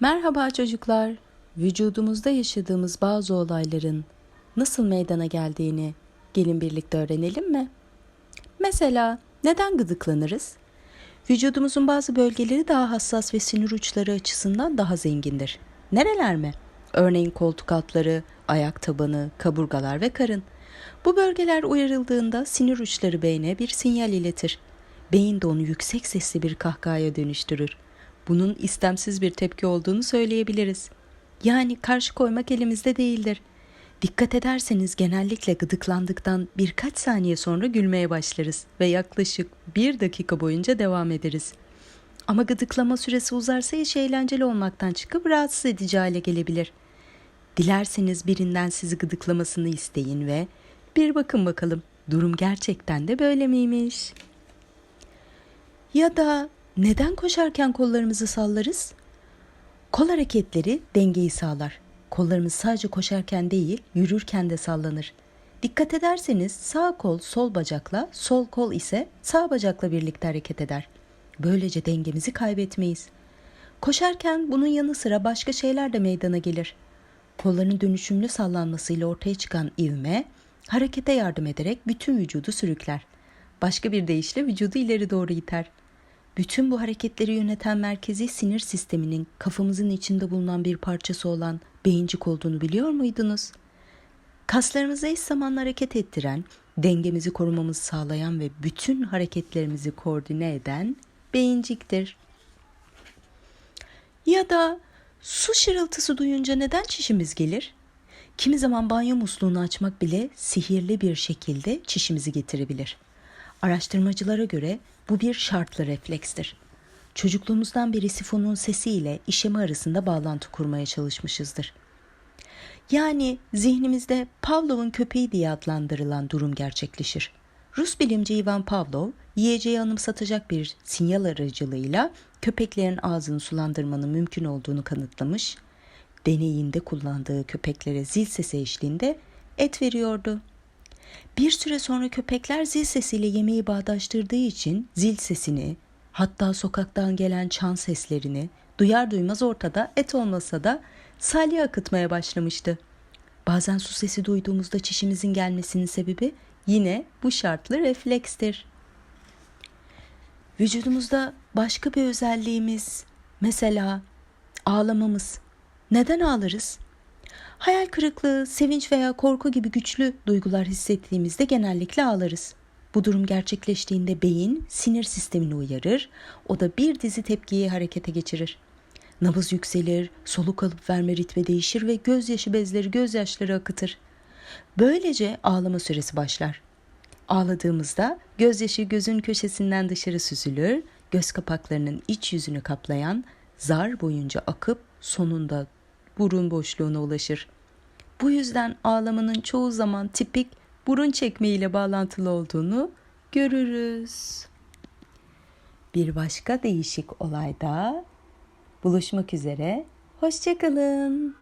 Merhaba çocuklar. Vücudumuzda yaşadığımız bazı olayların nasıl meydana geldiğini gelin birlikte öğrenelim mi? Mesela neden gıdıklanırız? Vücudumuzun bazı bölgeleri daha hassas ve sinir uçları açısından daha zengindir. Nereler mi? Örneğin koltuk altları, ayak tabanı, kaburgalar ve karın. Bu bölgeler uyarıldığında sinir uçları beyne bir sinyal iletir. Beyin de onu yüksek sesli bir kahkahaya dönüştürür. Bunun istemsiz bir tepki olduğunu söyleyebiliriz. Yani karşı koymak elimizde değildir. Dikkat ederseniz genellikle gıdıklandıktan birkaç saniye sonra gülmeye başlarız ve yaklaşık bir dakika boyunca devam ederiz. Ama gıdıklama süresi uzarsa iş eğlenceli olmaktan çıkıp rahatsız edici hale gelebilir. Dilerseniz birinden sizi gıdıklamasını isteyin ve bir bakın bakalım durum gerçekten de böyle miymiş? Ya da neden koşarken kollarımızı sallarız? Kol hareketleri dengeyi sağlar. Kollarımız sadece koşarken değil, yürürken de sallanır. Dikkat ederseniz sağ kol sol bacakla, sol kol ise sağ bacakla birlikte hareket eder. Böylece dengemizi kaybetmeyiz. Koşarken bunun yanı sıra başka şeyler de meydana gelir. Kolların dönüşümlü sallanmasıyla ortaya çıkan ivme harekete yardım ederek bütün vücudu sürükler. Başka bir deyişle vücudu ileri doğru iter. Bütün bu hareketleri yöneten merkezi sinir sisteminin kafamızın içinde bulunan bir parçası olan beyincik olduğunu biliyor muydunuz? Kaslarımızı eş zamanlı hareket ettiren, dengemizi korumamızı sağlayan ve bütün hareketlerimizi koordine eden beyinciktir. Ya da su şırıltısı duyunca neden çişimiz gelir? Kimi zaman banyo musluğunu açmak bile sihirli bir şekilde çişimizi getirebilir. Araştırmacılara göre bu bir şartlı reflekstir. Çocukluğumuzdan beri sifonun sesiyle işeme arasında bağlantı kurmaya çalışmışızdır. Yani zihnimizde Pavlov'un köpeği diye adlandırılan durum gerçekleşir. Rus bilimci Ivan Pavlov, yiyeceği anımsatacak bir sinyal aracılığıyla köpeklerin ağzını sulandırmanın mümkün olduğunu kanıtlamış, deneyinde kullandığı köpeklere zil sesi eşliğinde et veriyordu. Bir süre sonra köpekler zil sesiyle yemeği bağdaştırdığı için zil sesini, hatta sokaktan gelen çan seslerini duyar duymaz ortada et olmasa da salya akıtmaya başlamıştı. Bazen su sesi duyduğumuzda çişimizin gelmesinin sebebi yine bu şartlı reflekstir. Vücudumuzda başka bir özelliğimiz, mesela ağlamamız. Neden ağlarız? Hayal kırıklığı, sevinç veya korku gibi güçlü duygular hissettiğimizde genellikle ağlarız. Bu durum gerçekleştiğinde beyin sinir sistemini uyarır, o da bir dizi tepkiyi harekete geçirir. Nabız yükselir, soluk alıp verme ritmi değişir ve gözyaşı bezleri gözyaşları akıtır. Böylece ağlama süresi başlar. Ağladığımızda gözyaşı gözün köşesinden dışarı süzülür, göz kapaklarının iç yüzünü kaplayan zar boyunca akıp sonunda burun boşluğuna ulaşır. Bu yüzden ağlamanın çoğu zaman tipik burun çekme ile bağlantılı olduğunu görürüz. Bir başka değişik olayda buluşmak üzere. Hoşçakalın.